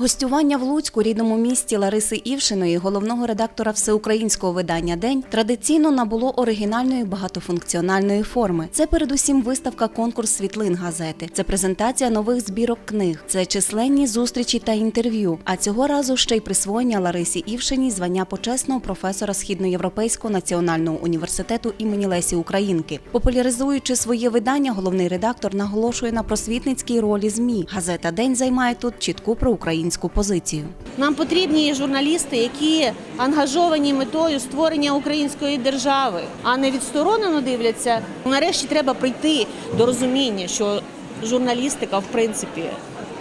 Гостювання в Луцьку, рідному місті Лариси Івшиної, головного редактора всеукраїнського видання День, традиційно набуло оригінальної багатофункціональної форми. Це передусім виставка конкурс світлин газети. Це презентація нових збірок книг, це численні зустрічі та інтерв'ю. А цього разу ще й присвоєння Ларисі Івшиній звання почесного професора Східноєвропейського національного університету імені Лесі Українки. Популяризуючи своє видання, головний редактор наголошує на просвітницькій ролі ЗМІ. Газета День займає тут чітку проукраїнську позицію. Нам потрібні журналісти, які ангажовані метою створення української держави, а не відсторонено дивляться. Нарешті треба прийти до розуміння, що журналістика, в принципі,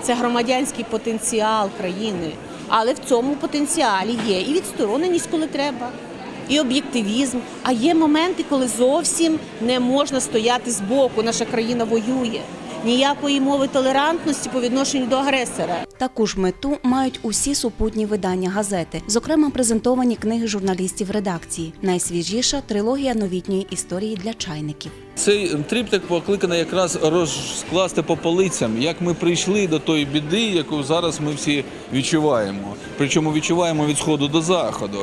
це громадянський потенціал країни. Але в цьому потенціалі є і відстороненість, коли треба, і об'єктивізм. А є моменти, коли зовсім не можна стояти збоку. Наша країна воює. Ніякої мови толерантності по відношенню до агресора. Таку ж мету мають усі супутні видання газети, зокрема презентовані книги журналістів редакції. Найсвіжіша трилогія новітньої історії для чайників. Цей триптик покликаний якраз розкласти по полицям, як ми прийшли до тої біди, яку зараз ми всі відчуваємо. Причому відчуваємо від сходу до заходу.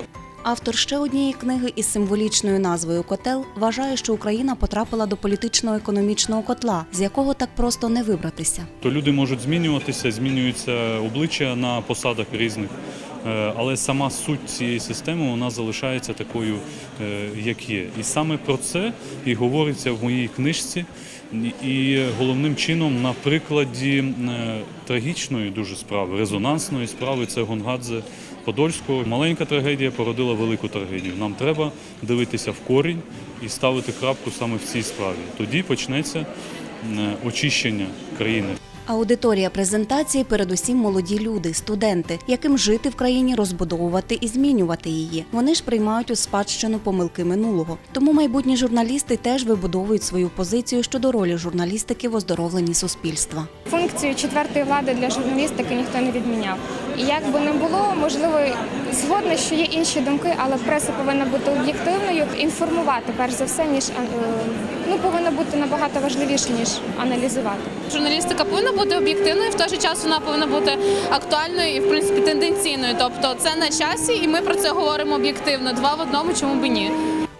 Автор ще однієї книги із символічною назвою Котел вважає, що Україна потрапила до політично-економічного котла, з якого так просто не вибратися. То люди можуть змінюватися, змінюються обличчя на посадах різних, але сама суть цієї системи вона залишається такою, е, як є. І саме про це і говориться в моїй книжці. І головним чином на прикладі е, трагічної дуже справи, резонансної справи це Гонгадзе Подольського. Маленька трагедія породила велику трагедію. Нам треба дивитися в корінь і ставити крапку саме в цій справі. Тоді почнеться е, очищення країни. Аудиторія презентації передусім молоді люди, студенти, яким жити в країні, розбудовувати і змінювати її. Вони ж приймають у спадщину помилки минулого. Тому майбутні журналісти теж вибудовують свою позицію щодо ролі журналістики в оздоровленні суспільства. Функцію четвертої влади для журналістики ніхто не відміняв. І як би не було, можливо, згодна, що є інші думки, але преса повинна бути об'єктивною, інформувати перш за все, ніж е, ну повинна бути набагато важливіше, ніж аналізувати. Журналістика повинна бути об'єктивною, в той же час вона повинна бути актуальною і в принципі тенденційною. Тобто це на часі, і ми про це говоримо об'єктивно. Два в одному, чому б ні.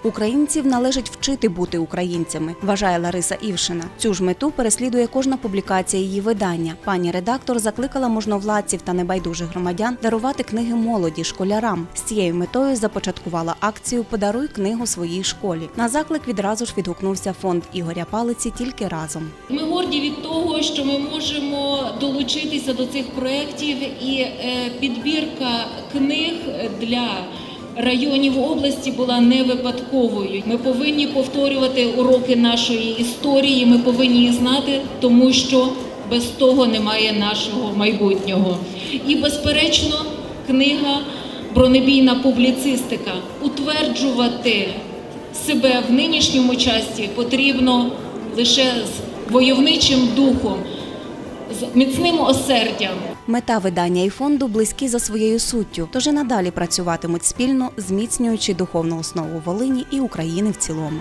Українців належить вчити бути українцями, вважає Лариса Івшина. Цю ж мету переслідує кожна публікація її видання. Пані редактор закликала можновладців та небайдужих громадян дарувати книги молоді школярам. З цією метою започаткувала акцію Подаруй книгу своїй школі. На заклик відразу ж відгукнувся фонд Ігоря Палиці тільки разом. Ми горді від того, що ми можемо долучитися до цих проєктів, і е, підбірка книг для районів області була не випадковою. Ми повинні повторювати уроки нашої історії. Ми повинні їх знати, тому що без того немає нашого майбутнього. І, безперечно, книга бронебійна публіцистика. Утверджувати себе в нинішньому часі потрібно лише з войовничим духом, з міцним осердям. Мета видання і фонду близькі за своєю суттю, тож і надалі працюватимуть спільно, зміцнюючи духовну основу Волині і України в цілому.